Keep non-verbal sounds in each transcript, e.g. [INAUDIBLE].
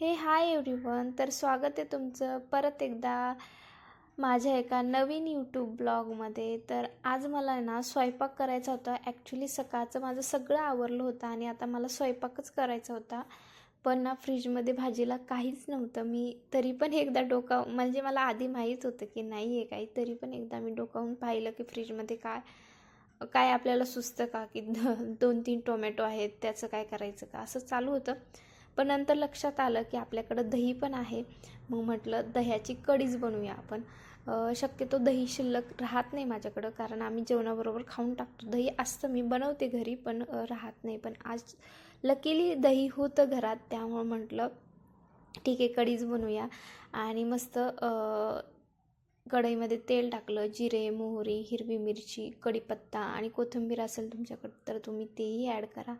हे hi everyone तर स्वागत आहे तुमचं परत एकदा माझ्या एका नवीन यूट्यूब ब्लॉगमध्ये. तर आज मला ना स्वयंपाक करायचा होता. ॲक्च्युली सकाळचं माझं सगळं आवरलं होतं आणि आता मला स्वयंपाकच करायचा होता. पण ना फ्रीजमध्ये भाजीला काहीच नव्हतं. मी तरी पण एकदा डोका म्हणजे मला आधी माहीत होतं की नाही आहे काही तरी पण एकदा मी डोकावून पाहिलं की फ्रीजमध्ये काय काय आपल्याला सुचतं का की [LAUGHS] दोन तीन टोमॅटो आहेत त्याचं काय करायचं का? असं चालू होतं. पण नंतर लक्षात आलं की आपल्याकडं दही पण आहे. मग म्हटलं दह्याची कढीच बनवूया आपण. शक्यतो दही शिल्लक राहत नाही माझ्याकडं कारण आम्ही जेवणाबरोबर खाऊन टाकतो. दही असतं मी बनवते घरी पण राहत नाही. पण आज लकीली दही होतं घरात त्यामुळं म्हटलं ठीक आहे कढीच बनवूया. आणि मस्त कढईमध्ये तेल टाकलं जिरे मोहरी हिरवी मिरची कढीपत्ता आणि कोथिंबीर असेल तुमच्याकडं तर तुम्ही तेही ॲड करा.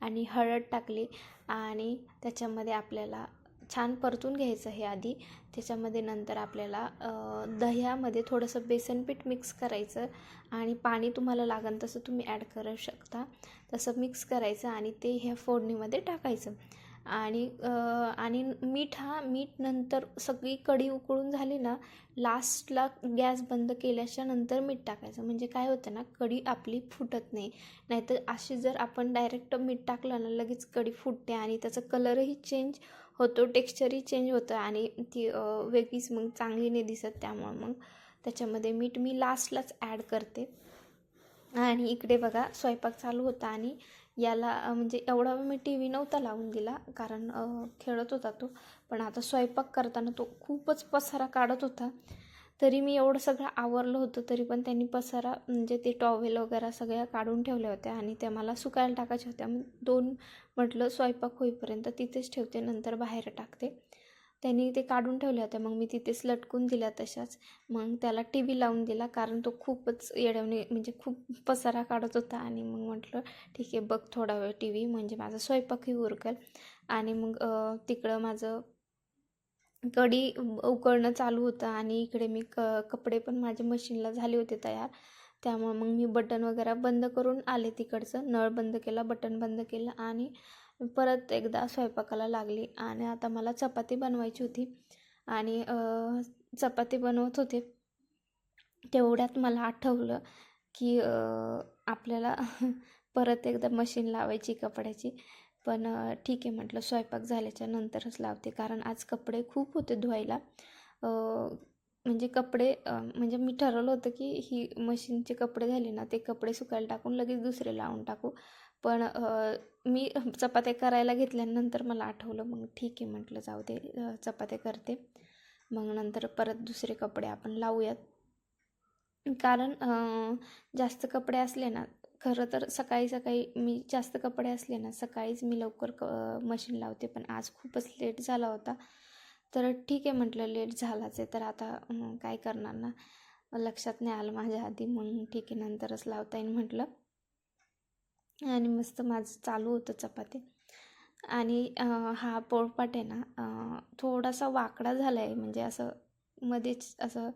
आणि हळद टाकली आणि त्याच्यामध्ये आपल्याला छान परतून घ्यायचं हे आधी. त्याच्यामध्ये नंतर आपल्याला दह्यामध्ये थोडंसं बेसन पीठ मिक्स करायचं आणि पाणी तुम्हाला लागेल तसं तुम्ही ॲड करू शकता. तसं मिक्स करायचं आणि ते ह्या फोडणीमध्ये टाकायचं. आणि आणि मीठ हा मीठ नंतर सगळी कढी उकळून झाली ना लास्टला गॅस बंद केल्याच्यानंतर मीठ टाकायचं. म्हणजे काय होतं ना कढी आपली फुटत नाही. नाहीतर अशी जर आपण डायरेक्ट मीठ टाकलं ना लगेच कढी फुटते आणि त्याचा कलरही चेंज होतो टेक्स्चरही चेंज होतं आणि ती वेगळीच मग चांगली नाही दिसत त्यामुळं मग. त्याच्यामध्ये मीठ मी लास्टलाच ॲड करते. आणि इकडे बघा स्वयंपाक चालू होता आणि याला म्हणजे एवढा वेळ मी टी व्ही नव्हता लावून दिला कारण खेळत होता तो. पण आता स्वयंपाक करताना तो खूपच पसारा काढत होता. तरी मी एवढं सगळं आवरलं होतं तरी पण त्यांनी पसारा म्हणजे ते टॉवेल वगैरे सगळ्या काढून ठेवल्या होत्या आणि त्या मला सुकायला टाकायच्या होत्या. दोन म्हटलं स्वयंपाक होईपर्यंत तिथेच ठेवते नंतर बाहेर टाकते. त्यांनी ते काढून ठेवल्या होत्या. मग मी तिथेच लटकून दिल्या तशाच. मग त्याला टी व्ही लावून दिला कारण तो खूपच येडवणे म्हणजे खूप पसारा काढत होता. आणि मग म्हटलं ठीक आहे बघ थोडा वेळ टी व्ही म्हणजे माझा स्वयंपाकही उरकेल. आणि मग तिकडं माझं कढी उकळणं चालू होतं. आणि इकडे मी क कपडे पण माझ्या मशीनला झाले होते तयार. त्यामुळं मग मी बटन वगैरे बंद करून आले तिकडचं. नळ बंद केला बटन बंद केलं. आणि परत एकदा स्वयंपाकाला लागली आणि आता मला चपाती बनवायची होती. आणि चपाती बनवत होते. तेवढ्यात मला आठवलं की आपल्याला [LAUGHS] परत एकदा मशीन लावायची कपड्याची. पण ठीक आहे म्हटलं स्वयंपाक झाल्याच्या नंतरच लावते. कारण आज कपडे खूप होते धुवायला. म्हणजे कपडे म्हणजे मी ठरवलं होतं की ही मशीनचे कपडे झाले ना ते कपडे सुकायला टाकून लगेच दुसरे लावून टाकू. पण मी चपात्या करायला घेतल्यानंतर मला आठवलं मग ठीक आहे म्हटलं जाऊ दे चपात्या करते. मग नंतर परत दुसरे कपडे आपण लावूयात. कारण जास्त कपडे असले ना खरं तर सकाळी सकाळी मी जास्त कपडे असले ना सकाळीच मी लवकर क मशीन लावते पण आज खूपच लेट झाला होता. तर ठीक आहे म्हटलं लेट झालाच आहे तर आता काय करणार ना? लक्षात नाही आलं माझ्या आधी म्हणून ठीक आहे नंतरच लावता येईल म्हटलं. आणि मस्त माझं चालू होतं चपाती. आणि हा पोळपाट आहे ना थोडासा वाकडा झाला आहे म्हणजे असं मध्येच असं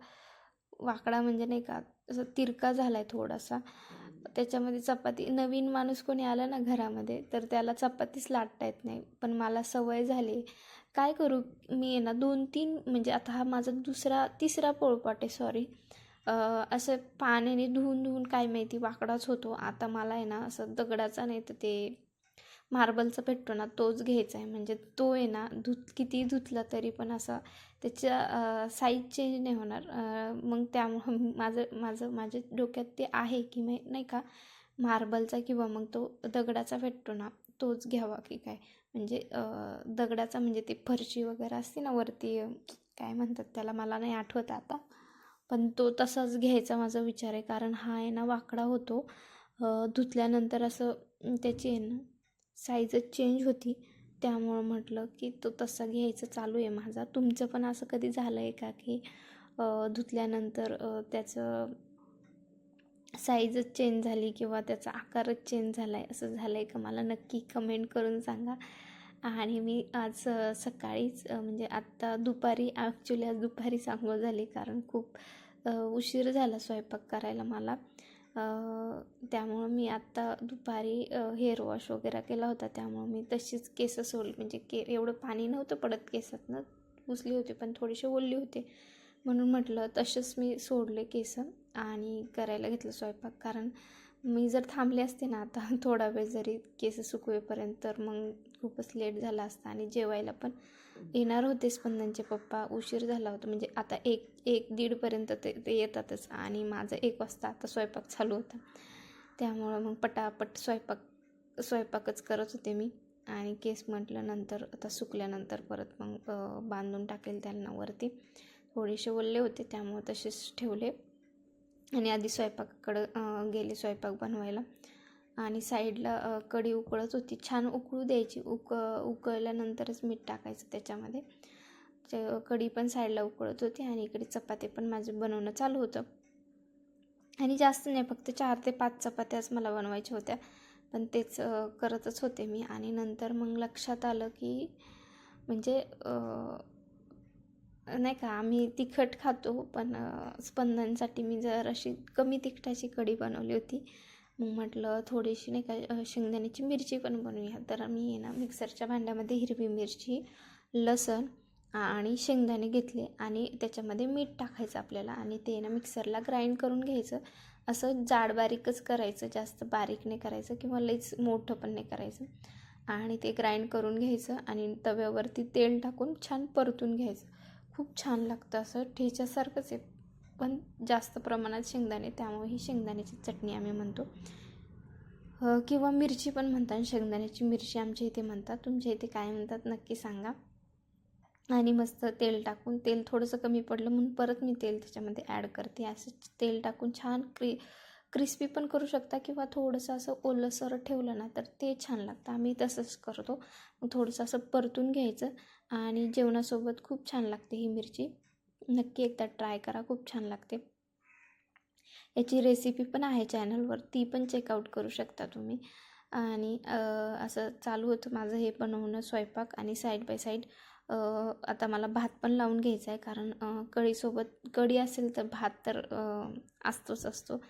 वाकडा म्हणजे नाही का असं तिरका झाला आहे थोडासा. त्याच्यामध्ये चपाती नवीन माणूस कोणी आला ना घरामध्ये तर त्याला चपातीच लाटता येत नाही. पण मला सवय झाली काय करू मी आहे ना दोन तीन म्हणजे आता हा माझा दुसरा तिसरा पोळपाट आहे सॉरी असं पाण्याने धुवून धुवून काय माहिती वाकडाच होतो. आता मला आहे ना असं दगडाचा नाही तर ते मार्बलचा भेटतो ना तोच घ्यायचा आहे. म्हणजे तो आहे ना धुत किती धुतला तरी पण असा त्याच्या साईज चेंज नाही होणार. मग त्यामुळं [LAUGHS] माझं माझं माझ्या डोक्यात ते आहे की मी नाही का मार्बलचा किंवा मग तो दगडाचा भेटतो ना तोच घ्यावा की काय. म्हणजे दगडाचा म्हणजे ती फरशी वगैरे असते ना वरती काय म्हणतात त्याला मला नाही आठवत आता. पण तो तसाच घ्यायचा माझा विचार आहे. कारण हा आहे ना वाकडा होतो. धुतल्यानंतर असं त्याची आहे ना साईजच चेंज होती. त्यामुळं म्हटलं की तो तसा घ्यायचं चालू आहे माझा. तुमचं पण असं कधी झालं आहे का की धुतल्यानंतर त्याचं साईजच चेंज झाली किंवा त्याचा आकारच चेंज झाला आहे असं झालं आहे का मला? नक्की कमेंट करून सांगा. आणि मी आज सकाळीच म्हणजे आत्ता दुपारी ॲक्च्युली आज दुपारी सांगू झाली. कारण खूप उशीर झाला स्वयंपाक करायला मला. त्यामुळं मी आत्ता दुपारी हेअर वॉश वगैरे केला होता. त्यामुळं मी तशीच केस सोडली. म्हणजे के एवढं पाणी नव्हतं पडत केसातनं. पुसली होती पण थोडीशी ओलली होते. म्हणून म्हटलं तसेच मी सोडले केस आणि करायला घेतलं स्वयंपाक. कारण मी जर थांबले असते ना आता [LAUGHS] थोडा वेळ जरी केस सुकवेपर्यंत तर मग खूपच लेट झाला असता आणि जेवायला पण येणार होते स्पंदनचे पप्पा. उशीर झाला होता. म्हणजे आता एक एक दीडपर्यंत ते ते येतातच आणि माझं एक वाजता आता स्वयंपाक चालू होता. त्यामुळं मग पटापट स्वयंपाक स्वयंपाकच करत होते मी. आणि केस म्हटलं नंतर आता सुकल्यानंतर परत मग बांधून टाकेल त्यांना वरती. थोडेसे ओलले होते त्यामुळं तसेच ठेवले. आणि आधी स्वयंपाकाकडं गेले स्वयंपाक बनवायला. आणि साईडला कढी उकळत होती. छान उकळू द्यायची. उक उकळल्यानंतरच मीठ टाकायचं त्याच्यामध्ये. ते कढी पण साईडला उकळत होती आणि इकडे चपाती पण माझं बनवणं चालू होतं. आणि जास्त नाही फक्त चार ते पाच चपात्याच मला बनवायच्या होत्या. पण तेच करतच होते मी. आणि नंतर मग लक्षात आलं की म्हणजे नाही का आम्ही तिखट खातो पण स्पंदनसाठी मी जर अशी कमी तिखटाची कढी बनवली होती मग म्हटलं थोडीशी नाही का शेंगदाण्याची मिरची पण बनवूया. तर मी आहे ना मिक्सरच्या भांड्यामध्ये हिरवी मिरची लसण आणि शेंगदाणे घेतले आणि त्याच्यामध्ये मीठ टाकायचं आपल्याला आणि ते ना मिक्सरला ग्राइंड करून घ्यायचं. असं जाड बारीकच करायचं जास्त बारीक नाही करायचं किंवा लईच मोठं पण नाही करायचं. आणि ते ग्राइंड करून घ्यायचं आणि तव्यावरती तेल टाकून छान परतून घ्यायचं. खूप छान लागतं असं. ठेच्यासारखंच आहे. पण जास्त प्रमाणात शेंगदाणे त्यामुळे ही शेंगदाण्याची चटणी आम्ही म्हणतो. किंवा मिरची पण म्हणतात. शेंगदाण्याची मिरची आमच्या इथे म्हणतात. तुमच्या इथे काय म्हणतात नक्की सांगा. आणि मस्त तेल टाकून तेल थोडंसं कमी पडलं म्हणून परत मी तेल त्याच्यामध्ये ॲड करते. असं तेल टाकून छान क्रि क्रिस्पी पण करू शकता किंवा थोडंसं असं ओलंसर ठेवलं ना तर ते छान लागतं. आम्ही तसंच करतो. मग थोडंसं असं परतून घ्यायचं. आणि जेवणासोबत खूप छान लागते ही मिरची. नक्की एकदा ट्राय करा खूप छान लागते. याची रेसिपी पण आहे चॅनलवर ती पण चेकआउट करू शकता तुम्ही. आणि असं चालू होतं माझं हे बनवणं स्वयंपाक आणि साईड बाय साईड आता मला भात पण लावून घ्यायचा आहे कारण कढीसोबत कढी असेल तर भात तर असतोच असतो.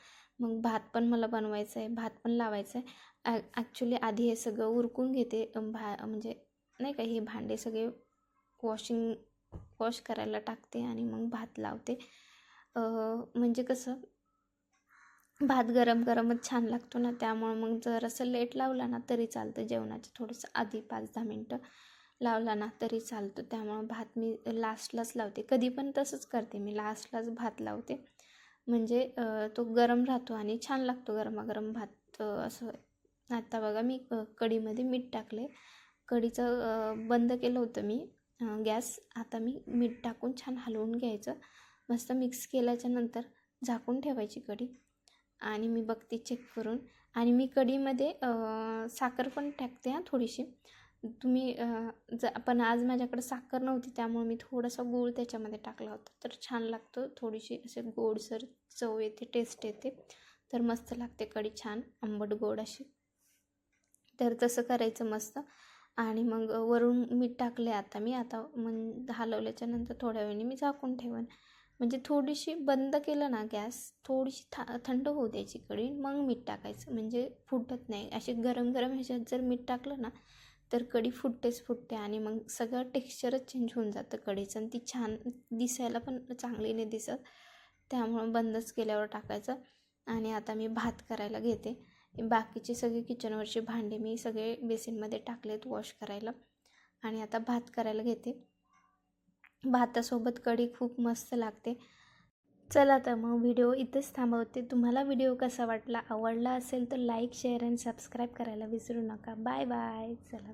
मग भात पण मला बनवायचा आहे भात पण लावायचा आहे ॲक्च्युली आधी हे सगळं उरकून घेते भा म्हणजे नाही का हे भांडे सगळे वॉशिंग वॉश करायला टाकते आणि मग भात लावते. म्हणजे कसं भात गरम गरमच छान लागतो ना त्यामुळं मग जर असं लेट लावला ना तरी चालतं जेवणाच्या थोडंसं आधी पाच दहा मिनटं लावला ना तरी चालतो. त्यामुळं भात मी लास्टलाच लावते. कधी पण तसंच करते मी लास्टलाच भात लावते. म्हणजे तो गरम राहतो आणि छान लागतो गरमागरम भात. असं आता बघा मी कढीमध्ये मीठ टाकले कढीचं बंद केलं होतं मी. गॅस आता मी मीठ टाकून छान हलवून घ्यायचं. मस्त मिक्स केल्याच्यानंतर झाकून ठेवायची कढी. आणि मी बघते चेक करून. आणि मी कढीमध्ये साखर पण टाकते हां थोडीशी. तुम्ही ज पण आज माझ्याकडे साखर नव्हती त्यामुळे मी थोडासा गूळ त्याच्यामध्ये टाकला होता. तर छान लागतो थोडीशी असे गोडसर चव येते टेस्ट येते. तर मस्त लागते कढी छान आंबट गोड अशी. तर तसं करायचं मस्त. आणि मग वरून मीठ टाकले आता मी. आता मग हलवल्याच्या नंतर थोड्या वेळाने मी झाकून ठेवन. म्हणजे थोडीशी बंद केलं ना गॅस थोडीशी था थंड होऊ द्यायची कढी मग मीठ टाकायचं. म्हणजे फुटत नाही. अशी गरम गरम ह्याच्यात जर मीठ टाकलं ना तर कढी फुटतेच फुटते आणि मग सगळं टेक्स्चरच चेंज होऊन जातं कढीचं आणि ती छान दिसायला पण चांगली नाही दिसत. त्यामुळं बंदच केल्यावर टाकायचं. आणि आता मी भात करायला घेते. बाकीचे सगळी किचनवरचे भांडे मी सगळे बेसिनमध्ये टाकलेत वॉश करायला. आणि आता भात करायला घेते. भातासोबत कढी खूप मस्त लागते. चला तर मग व्हिडिओ इथंच थांबवते. तुम्हाला व्हिडिओ कसा वाटला आवडला असेल तर लाईक शेअर आणि सबस्क्राईब करायला विसरू नका. बाय बाय चला.